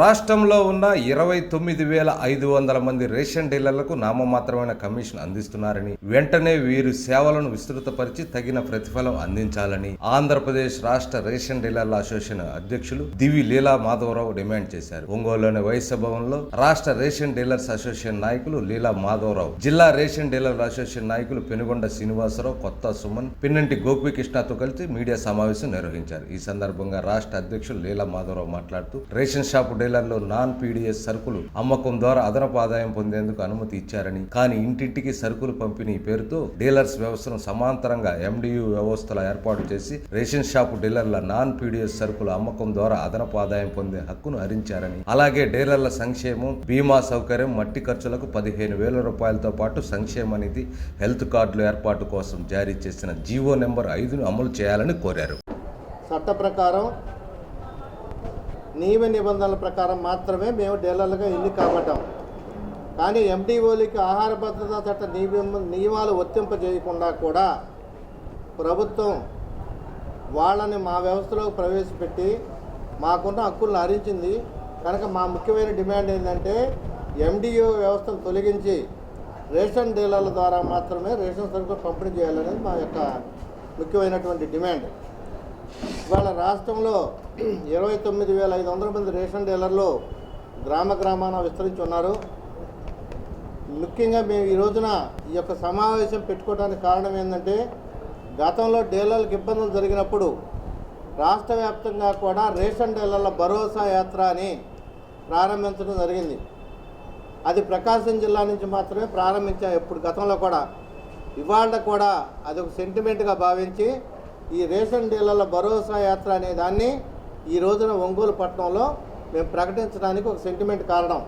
రాష్ట్రంలో ఉన్న ఇరవై తొమ్మిది వేల ఐదు వందల మంది రేషన్ డీలర్లకు నామమాత్రమైన కమిషన్ అందిస్తున్నారని వెంటనే వీరి సేవలను విస్తృతపరిచి తగిన ప్రతిఫలం అందించాలని ఆంధ్రప్రదేశ్ రాష్ట్ర రేషన్ డీలర్ల అసోసియేషన్ అధ్యక్షులు దివి లీలా మాధవరావు డిమాండ్ చేశారు. ఒంగోలులోని వైశ్య భవన్లో రాష్ట్ర రేషన్ డీలర్స్ అసోసియేషన్ నాయకులు లీలా మాధవరావు జిల్లా రేషన్ డీలర్ల అసోసియేషన్ నాయకులు పెనుగొండ శ్రీనివాసరావు కొత్త సుమన్ పిన్నంటి గోపికృష్ణతో కలిసి మీడియా సమావేశం నిర్వహించారు. ఈ సందర్భంగా రాష్ట్ర అధ్యక్షులు లీలా మాధవరావు మాట్లాడుతూ రేషన్ షాపు డీలర్లు నాన్ పీడీఎస్ సరుకులు అమ్మకం ద్వారా అదనపు ఆదాయం పొందేందుకు అనుమతి ఇచ్చారని కానీ ఇంటింటికి సరుకులు పంపిణీ పేరుతో డీలర్స్ వ్యవస్థను సమాంతరంగా ఎండియు వ్యవస్థల ఏర్పాటు చేసి రేషన్ షాపు డీలర్ల నాన్ పీడీఎస్ సరుకుల అమ్మకం ద్వారా అదనపు ఆదాయం పొందే హక్కును హరించారని అలాగే డీలర్ల సంక్షేమం బీమా సౌకర్యం మట్టి ఖర్చులకు పదిహేను వేల రూపాయలతో పాటు సంక్షేమ నిధి హెల్త్ కార్డుల ఏర్పాటు కోసం జారీ చేసిన జీవో నెంబర్ ఐదును అమలు చేయాలని కోరారు. చట్ట ప్రకారం నియమ నిబంధనల ప్రకారం మాత్రమే మేము డీలర్లుగా ఎన్నిక కాబట్టాం. కానీ ఎండిఓలకి ఆహార భద్రతా చట్ట నియమ నియమాలు వర్తింపజేయకుండా కూడా ప్రభుత్వం వాళ్ళని మా వ్యవస్థలోకి ప్రవేశపెట్టి మాకున్న హక్కులను హరించింది కనుక మా ముఖ్యమైన డిమాండ్ ఏంటంటే ఎండిఓ వ్యవస్థను తొలగించి రేషన్ డీలర్ల ద్వారా మాత్రమే రేషన్ సరుకులు పంపిణీ చేయాలనేది మా యొక్క ముఖ్యమైనటువంటి డిమాండ్. ఇవాళ రాష్ట్రంలో ఇరవై తొమ్మిది వేల ఐదు వందల మంది రేషన్ డీలర్లు గ్రామ గ్రామాన విస్తరించి ఉన్నారు ముఖ్యంగా మేము ఈ రోజున ఈ యొక్క సమావేశం పెట్టుకోవడానికి కారణం ఏంటంటే గతంలో డీలర్లకు ఇబ్బందులు జరిగినప్పుడు రాష్ట్ర వ్యాప్తంగా కూడా రేషన్ డీలర్ల భరోసా యాత్ర అని ప్రారంభించడం జరిగింది. అది ప్రకాశం జిల్లా నుంచి మాత్రమే ప్రారంభించాం. ఎప్పుడు గతంలో కూడా ఇవాళ కూడా అది ఒక సెంటిమెంట్గా భావించి ఈ రేషన్ డీలర్ల భరోసా యాత్ర అనే దాన్ని ఈ రోజున ఒంగోలు పట్టణంలో మేము ప్రకటించడానికి ఒక సెంటిమెంట్ కారణం.